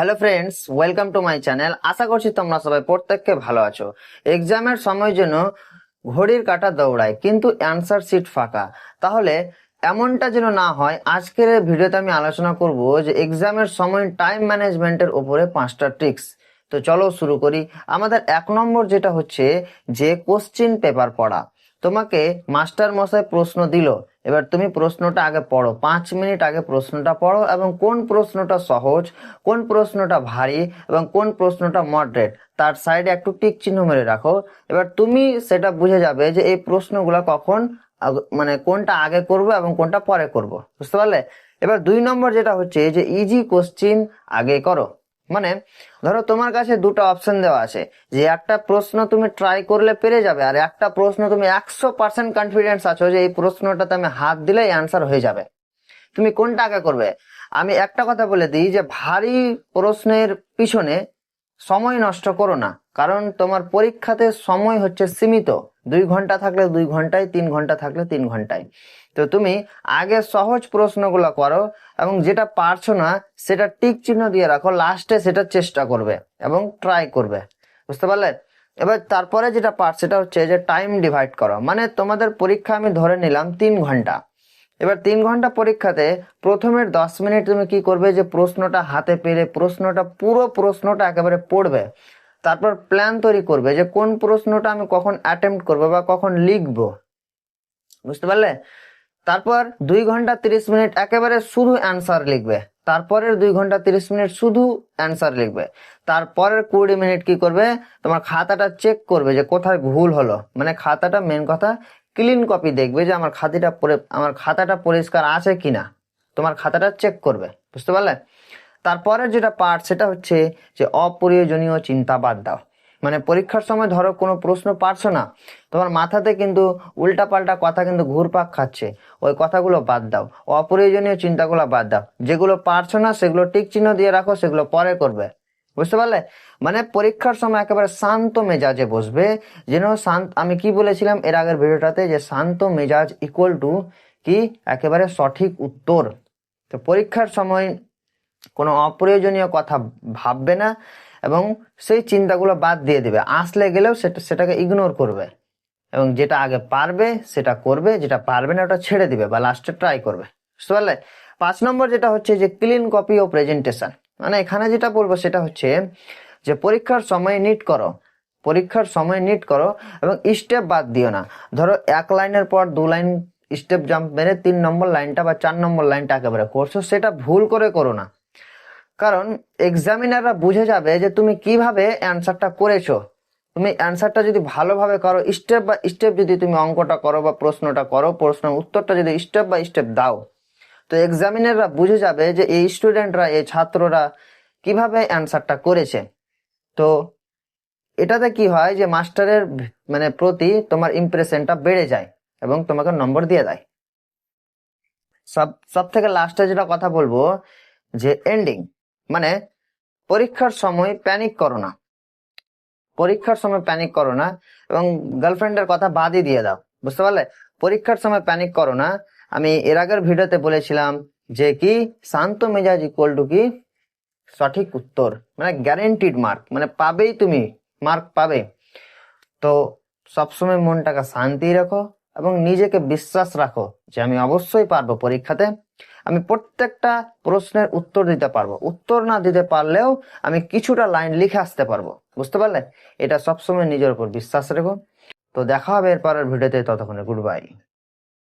Hello friends welcome to my channel আশা করছি তোমরা সবাই প্রত্যেককে ভালো আছো। এক্সামের সময় জন্য ঘড়ির কাঁটা দৌড়ায় কিন্তু অ্যান্সার শিট ফাঁকা। তাহলে এমনটা যেন না হয়, আজকের ভিডিওতে আমি আলোচনা করব যে এক্সামের সময় টাইম ম্যানেজমেন্টের উপরে পাঁচটা ট্রিক্স তো চলো শুরু করি। আমাদের এক নম্বর যেটা হচ্ছে যে কোশ্চিন পেপার পড়া। তোমাকে মাস্টার মশাই প্রশ্ন দিল এবার তুমি প্রশ্নটা আগে পড়ো। পাঁচ মিনিট আগে প্রশ্নটা পড়ো এবং কোন প্রশ্নটা সহজ, কোন প্রশ্নটা ভারী এবং কোন প্রশ্নটা মডারেট তার সাইডে একটু টিক চিহ্ন মেরে রাখো। এবার তুমি সেটা বুঝে যাবে যে এই প্রশ্নগুলো কখন মানে কোনটা আগে করব এবং কোনটা পরে করব। বুঝতে পারলে? এবার দুই নম্বর যেটা হচ্ছে যে ইজি কোশ্চিন আগে করো। মানে ধরো তোমার কাছে দুটো অপশন দেওয়া আছে, যে একটা প্রশ্ন তুমি ট্রাই করলে পেরে যাবে, আর একটা প্রশ্ন তুমি একশো পার্সেন্ট কনফিডেন্স আছো যে এই প্রশ্নটাতে আমি হাত দিলে অ্যান্সার হয়ে যাবে। তুমি কোনটা আগে করবে? আমি একটা কথা বলে দিই যে ভারী প্রশ্নের পিছনে সময় নষ্ট করো না, কারণ তোমার পরীক্ষাতে সময় হচ্ছে সীমিত। দুই ঘণ্টা থাকলে দুই ঘন্টায়, তিন ঘণ্টা থাকলে তিন ঘন্টায়। তো তুমি আগে সহজ প্রশ্নগুলো করো এবং যেটা পারছ না, সেটা টিক চিহ্ন দিয়ে রাখো, লাস্টে সেটা চেষ্টা করবে এবং ট্রাই করবে। বুঝতে পারলে? এবার তারপরে যেটা পার সেটা হচ্ছে যে টাইম ডিভাইড করো। মানে তোমাদের পরীক্ষা আমি ধরে নিলাম তিন ঘণ্টা। এবার তিন ঘণ্টা পরীক্ষাতে প্রথমের দশ মিনিট তুমি কি করবে? যে প্রশ্নটা হাতে পেলে, প্রশ্নটা, পুরো প্রশ্নটা একেবারে পড়বে। তারপর প্ল্যান তৈরি করবে যে কোন প্রশ্নটা আমি কখন অ্যাটেম্প্ট করব বা কখন লিখব। বুঝতে পারলে? তারপর দুই ঘণ্টা তিরিশ মিনিট একেবারে শুধু অ্যান্সার লিখবে। তারপরের দুই ঘণ্টা তিরিশ মিনিট শুধু অ্যান্সার লিখবে। তারপরের কুড়ি মিনিট কি করবে? তোমার খাতাটা চেক করবে যে কোথায় ভুল হলো। মানে খাতাটা মেন কথা ক্লিন কপি দেখবে যে আমার খাতাটা আমার খাতাটা পরিষ্কার আছে কিনা। তোমার খাতাটা চেক করবে। বুঝতে পারলে? তারপরের যেটা পার্ট সেটা হচ্ছে যে অপ্রয়োজনীয় চিন্তা বাদ দাও। মানে পরীক্ষার সময় ধরো কোনো প্রশ্ন পারছ না, তোমার মাথাতে কিন্তু উল্টাপাল্টা কথা কিন্তু ঘুরপাক খাচ্ছে, ওই কথাগুলো বাদ দাও। অপ্রয়োজনীয় চিন্তাগুলো বাদ দাও। যেগুলো পারছ না, সেগুলো টিক চিহ্ন দিয়ে রাখো, সেগুলো পরে করবে। বুঝতে পারলে? মানে পরীক্ষার সময় একেবারে শান্ত মেজাজে বসবে, যেন শান্ত, আমি কি বলেছিলাম এর আগের ভিডিওটাতে যে শান্ত মেজাজ ইকুয়াল টু কি? একেবারে সঠিক উত্তর। তো পরীক্ষার সময় কোনো অপ্রয়োজনীয় কথা ভাববে না এবং সেই চিন্তাগুলো বাদ দিয়ে দেবে। আসলে গেলেও সেটা, সেটাকে ইগনোর করবে এবং যেটা আগে পারবে, সেটা করবে, যেটা পারবে না ওটা ছেড়ে দিবে বা লাস্টে ট্রাই করবে। বুঝতে পারলে? পাঁচ নম্বর যেটা হচ্ছে যে ক্লিন কপি ও প্রেজেন্টেশন মানে এখানে যেটা বলব সেটা হচ্ছে যে পরীক্ষার সময় নিট করো। পরীক্ষার সময় নিট করো এবং স্টেপ বাদ দিও না। ধরো এক লাইনের পর দু লাইন স্টেপ জাম্প মেরে তিন নম্বর লাইনটা বা চার নম্বর লাইনটা একেবারে করছ, সেটা ভুল করে করো না। কারণ এক্সামিনাররা বুঝে যাবে যে তুমি কীভাবে অ্যান্সারটা করেছ। তুমি অ্যান্সারটা যদি ভালোভাবে করো স্টেপ বাই স্টেপ যদি তুমি অঙ্কটা করো বা প্রশ্নটা করো, প্রশ্নের উত্তরটা যদি স্টেপ বাই স্টেপ দাও। তো এক্সামিনাররা বুঝে যাবে যে এই স্টুডেন্টরা এই ছাত্ররা কীভাবে অ্যান্সারটা করেছে। তো এটাতে কি হয় যে মাস্টারের মানে প্রতি তোমার ইমপ্রেশনটা বেড়ে যায় এবং তোমাকে নম্বর দিয়ে দেয়। সব সব থেকে লাস্টে যেটা কথা বলব যে এন্ডিং মানে পরীক্ষার সময় প্যানিক করো না। পরীক্ষার সময় প্যানিক করো না এবং গার্লফ্রেন্ডের কথা বাদই দিয়ে দাও, বুঝতে পারলে? পরীক্ষার সময় প্যানিক করো না। আমি এর আগের ভিডিওতে বলেছিলাম যে কি? শান্ত মেজাজ ইকুয়াল টু কি? সঠিক উত্তর মানে গ্যারেন্টিড মার্ক মানে পাবেই তুমি মার্ক পাবে। তো সবসময় মনটাকে শান্তি রাখো এবং নিজেকে বিশ্বাস রাখো যে আমি অবশ্যই পারব পরীক্ষাতে। আমি প্রত্যেকটা প্রশ্নের উত্তর দিতে পারব। উত্তর না দিতে পারলেও আমি কিছুটা লাইন লিখে আসতে পারব। বুঝতে পারলে? এটা সবসময় নিজের উপর বিশ্বাস রেখো। তো দেখা হবে এরপরের ভিডিওতে, ততক্ষণে গুড বাই।